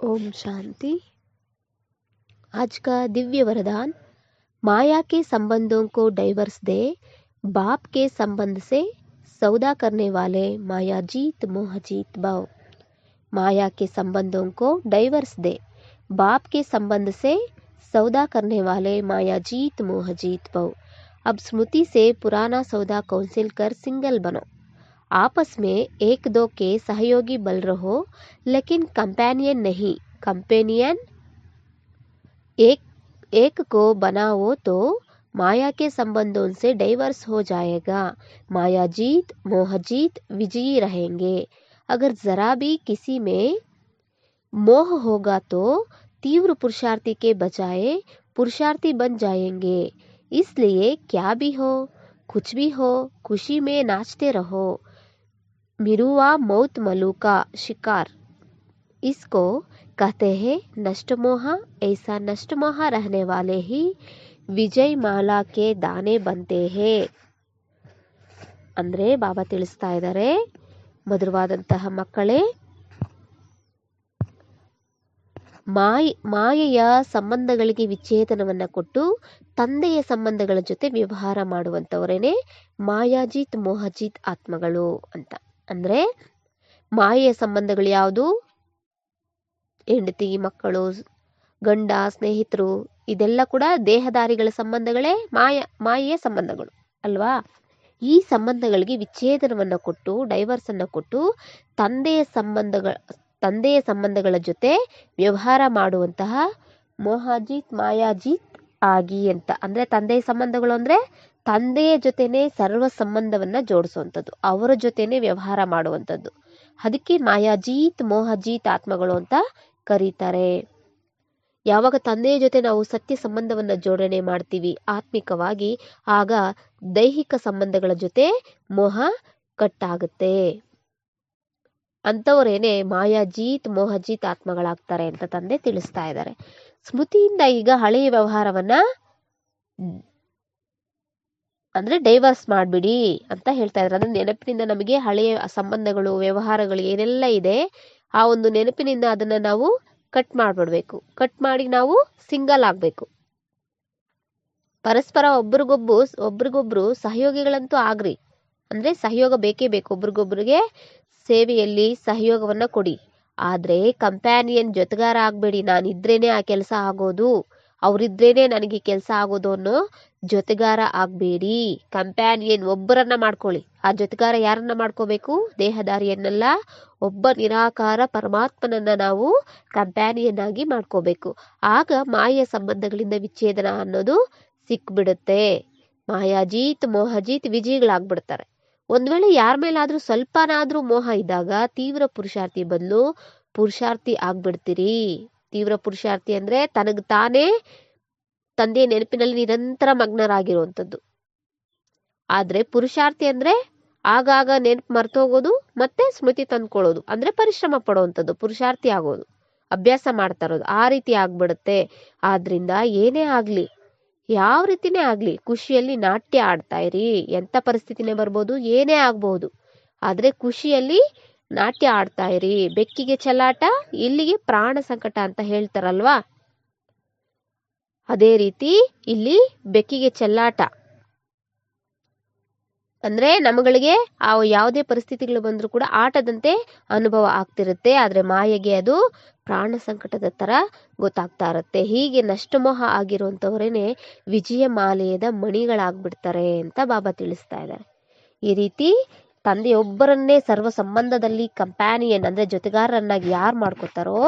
ओम शांति। आज का दिव्य वरदान, माया के संबंधों को डाइवर्स दे, बाप के संबंध से सौदा करने वाले माया जीत मोह जीत भव माया के संबंधों को डाइवर्स दे, बाप के संबंध से सौदा करने वाले माया जीत मोह जीत भव अब स्मृति से पुराना सौदा काउंसिल कर सिंगल बनो। आपस में एक दो के सहयोगी बल रहो, लेकिन कंपेनियन नहीं। कंपेनियन एक एक को बनाओ तो माया के संबंधों से डाइवर्स हो जाएगा। माया जीत, मोह जीत, विजयी रहेंगे। अगर जरा भी किसी में मोह होगा तो तीव्र पुरुषार्थी के बजाय पुरुषार्थी बन जाएँगे। इसलिए क्या भी हो, कुछ भी हो, खुशी में नाचते रहो। मिरुआ मौत मलू का शिकार इसको कहते हैं नष्ट मोह ऐसा नष्ट मोह रहने वाले ही ವಿಜಯ್ ಮಾಲಾ ಕೆ ದಾನೆ ಬಂತೆ ಹೇ ಅಂದ್ರೆ ಬಾಬಾ ತಿಳಿಸ್ತಾ ಇದ್ದಾರೆ ಮಧುರವಾದಂತಹ ಮಕ್ಕಳೇ ಮಾಯ್ ಮಾಯೆಯ ಸಂಬಂಧಗಳಿಗೆ ವಿಚ್ಛೇದನವನ್ನ ಕೊಟ್ಟು ತಂದೆಯ ಸಂಬಂಧಗಳ ಜೊತೆ ವ್ಯವಹಾರ ಮಾಡುವಂತವರೇನೆ ಮಾಯಾಜಿತ್ ಮೋಹಜಿತ್ ಆತ್ಮಗಳು ಅಂತ ಅಂದ್ರೆ ಮಾಯೆಯ ಸಂಬಂಧಗಳು ಯಾವುದು? ಹೆಂಡತಿ, ಮಕ್ಕಳು ಗಂಡ, ಸ್ನೇಹಿತರು, ಇದೆಲ್ಲ ಕೂಡ ದೇಹದಾರಿಗಳ ಸಂಬಂಧಗಳೇ ಮಾಯ, ಮಾಯೆಯ ಸಂಬಂಧಗಳು, ಅಲ್ವಾ? ಈ ಸಂಬಂಧಗಳಿಗೆ ವಿಚ್ಛೇದನವನ್ನ ಕೊಟ್ಟು ಡೈವರ್ಸ್ ಅನ್ನ ಕೊಟ್ಟು, ತಂದೆಯ ಸಂಬಂಧಗಳ ತಂದೆಯ ಸಂಬಂಧಗಳ ಜೊತೆ ವ್ಯವಹಾರ ಮಾಡುವಂತಹ ಮೋಹಾಜಿತ್, ಮಾಯಾಜಿತ್ ಆಗಿ ಅಂತ. ಅಂದ್ರೆ ತಂದೆಯ ಸಂಬಂಧಗಳು ಅಂದ್ರೆ ತಂದೆಯ ಜೊತೆನೇ ಸರ್ವ ಸಂಬಂಧವನ್ನ ಜೋಡಿಸುವಂಥದ್ದು, ಅವರ ಜೊತೆನೆ ವ್ಯವಹಾರ ಮಾಡುವಂಥದ್ದು. ಅದಕ್ಕೆ ಮಾಯಾಜೀತ್, ಮೋಹಜೀತ್ ಆತ್ಮಗಳು ಅಂತ ಕರೀತಾರೆ. ಯಾವಾಗ ತಂದೆಯ ಜೊತೆ ನಾವು ಸತ್ಯ ಸಂಬಂಧವನ್ನ ಜೋಡಣೆ ಮಾಡ್ತೀವಿ, ಆತ್ಮಿಕವಾಗಿ, ಆಗ ದೈಹಿಕ ಸಂಬಂಧಗಳ ಜೊತೆ ಮೋಹ ಕಟ್ಟಾಗುತ್ತೆ. ಅಂಥವರೇನೆ ಮಾಯಾಜೀತ್, ಮೋಹಜೀತ್ ಆತ್ಮಗಳಾಗ್ತಾರೆ ಅಂತ ತಂದೆ ತಿಳಿಸ್ತಾ ಇದ್ದಾರೆ. ಸ್ಮೃತಿಯಿಂದ ಈಗ ಹಳೆಯ ವ್ಯವಹಾರವನ್ನ ಅಂದ್ರೆ ಡೈವರ್ಸ್ ಮಾಡ್ಬಿಡಿ ಅಂತ ಹೇಳ್ತಾ ಇದ್ದಾರೆ ಅಂದ್ರೆ ನೆನಪಿನಿಂದ ನಮಗೆ ಹಳೆಯ ಸಂಬಂಧಗಳು, ವ್ಯವಹಾರಗಳು ಏನೆಲ್ಲ ಇದೆ, ಆ ಒಂದು ನೆನಪಿನಿಂದ ಅದನ್ನ ನಾವು ಕಟ್ ಮಾಡ್ಬಿಡ್ಬೇಕು. ಕಟ್ ಮಾಡಿ ನಾವು ಸಿಂಗಲ್ ಆಗ್ಬೇಕು. ಪರಸ್ಪರ ಒಬ್ರಿಗೊಬ್ರು ಒಬ್ರಿಗೊಬ್ರು ಸಹಯೋಗಿಗಳಂತೂ ಆಗ್ರಿ. ಅಂದ್ರೆ ಸಹಯೋಗ ಬೇಕೇ ಬೇಕು. ಒಬ್ರಿಗೊಬ್ರಿಗೆ ಸೇವೆಯಲ್ಲಿ ಸಹಯೋಗವನ್ನ ಕೊಡಿ. ಆದ್ರೆ ಕಂಪ್ಯಾನಿಯನ್ ಜೊತೆಗಾರ ಆಗ್ಬೇಡಿ. ನಾನಿದ್ರೇನೆ ಆ ಕೆಲಸ ಆಗೋದು. ಅವರಿದ್ರೇನೆ ನನಗೆ ಕೆಲಸ ಆಗೋದು ಅನ್ನೋ ಜೊತೆಗಾರ ಆಗಬೇಡಿ. ಕಂಪ್ಯಾನಿಯನ್ ಒಬ್ಬರನ್ನ ಮಾಡ್ಕೊಳ್ಳಿ. ಆ ಜೊತೆಗಾರ ಯಾರನ್ನ ಮಾಡ್ಕೋಬೇಕು? ದೇಹದಾರಿಯನ್ನೆಲ್ಲ ಒಬ್ಬ ನಿರಾಕಾರ ಪರಮಾತ್ಮನನ್ನ ನಾವು ಕಂಪ್ಯಾನಿಯನ್ ಆಗಿ ಮಾಡ್ಕೋಬೇಕು. ಆಗ ಮಾಯ ಸಂಬಂಧಗಳಿಂದ ವಿಚ್ಛೇದನ ಅನ್ನೋದು ಸಿಕ್ಬಿಡುತ್ತೆ. ಮಾಯಾಜೀತ್, ಮೋಹಜೀತ್ ವಿಜಯಗಳಾಗ್ಬಿಡ್ತಾರೆ. ಒಂದ್ ವೇಳೆ ಯಾರ ಮೇಲಾದ್ರೂ ಸ್ವಲ್ಪನಾದ್ರೂ ಮೋಹ ಇದ್ದಾಗ ತೀವ್ರ ಪುರುಷಾರ್ಥಿ ಬದಲು ಪುರುಷಾರ್ಥಿ ಆಗ್ಬಿಡ್ತೀರಿ. ತೀವ್ರ ಪುರುಷಾರ್ಥಿ ಅಂದ್ರೆ ತನಗ್ ತಾನೇ ತಂದೆಯ ನೆನಪಿನಲ್ಲಿ ನಿರಂತರ ಮಗ್ನರಾಗಿರುವಂಥದ್ದು. ಆದ್ರೆ ಪುರುಷಾರ್ಥಿ ಅಂದ್ರೆ ಆಗಾಗ ನೆನಪು ಮರ್ತೋಗೋದು ಮತ್ತೆ ಸ್ಮೃತಿ ತಂದ್ಕೊಳ್ಳೋದು. ಅಂದ್ರೆ ಪರಿಶ್ರಮ ಪಡುವಂಥದ್ದು, ಪುರುಷಾರ್ಥಿ ಆಗೋದು, ಅಭ್ಯಾಸ ಮಾಡ್ತಾ ಇರೋದು, ಆ ರೀತಿ ಆಗ್ಬಿಡುತ್ತೆ. ಆದ್ರಿಂದ ಏನೇ ಆಗ್ಲಿ, ಯಾವ ರೀತಿನೇ ಆಗ್ಲಿ, ಖುಷಿಯಲ್ಲಿ ನಾಟ್ಯ ಆಡ್ತಾ ಇರಿ. ಎಂತ ಪರಿಸ್ಥಿತಿನೇ ಬರ್ಬೋದು, ಏನೇ ಆಗ್ಬಹುದು ಆದ್ರೆ ಖುಷಿಯಲ್ಲಿ ನಾಟ್ಯ ಆಡ್ತಾ ಇರಿ. ಬೆಕ್ಕಿಗೆ ಚಲಾಟ ಇಲ್ಲಿಗೆ ಪ್ರಾಣ ಸಂಕಟ ಅಂತ ಹೇಳ್ತಾರಲ್ವಾ? ಅದೇ ರೀತಿ ಇಲ್ಲಿ ಬೆಕ್ಕಿಗೆ ಚೆಲ್ಲಾಟ. ಅಂದ್ರೆ ನಮಗಳಿಗೆ ಆ ಯಾವುದೇ ಪರಿಸ್ಥಿತಿಗಳು ಬಂದರೂ ಕೂಡ ಆಟದಂತೆ ಅನುಭವ ಆಗ್ತಿರುತ್ತೆ. ಆದ್ರೆ ಮಾಯೆಗೆ ಅದು ಪ್ರಾಣ ಸಂಕಟದ ತರ ಗೊತ್ತಾಗ್ತಾ ಇರುತ್ತೆ. ಹೀಗೆ ನಷ್ಟಮೋಹ ಆಗಿರುವಂತವರೇನೆ ವಿಜಯ ಮಾಲೆಯದ ಮಣಿಗಳಾಗ್ಬಿಡ್ತಾರೆ ಅಂತ ಬಾಬಾ ತಿಳಿಸ್ತಾ ಇದ್ದಾರೆ. ಈ ರೀತಿ ತಂದೆಯೊಬ್ಬರನ್ನೇ ಸರ್ವ ಸಂಬಂಧದಲ್ಲಿ ಕಂಪ್ಯಾನಿಯನ್ ಅಂದ್ರೆ ಜೊತೆಗಾರರನ್ನಾಗಿ ಯಾರು ಮಾಡ್ಕೋತಾರೋ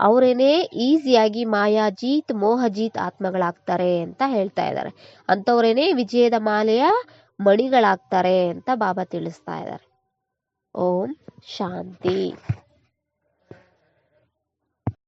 ಅವರೇನೇ ಈಸಿಯಾಗಿ ಮಾಯಾಜೀತ್, ಮೋಹಜೀತ್ ಆತ್ಮಗಳಾಗ್ತಾರೆ ಅಂತ ಹೇಳ್ತಾ ಇದ್ದಾರೆ ಅಂಥವರೇನೇ ವಿಜಯದ ಮಾಲೆಯ ಮಣಿಗಳಾಗ್ತಾರೆ ಅಂತ ಬಾಬಾ ತಿಳಿಸ್ತಾ ಇದ್ದಾರೆ ಓಂ ಶಾಂತಿ.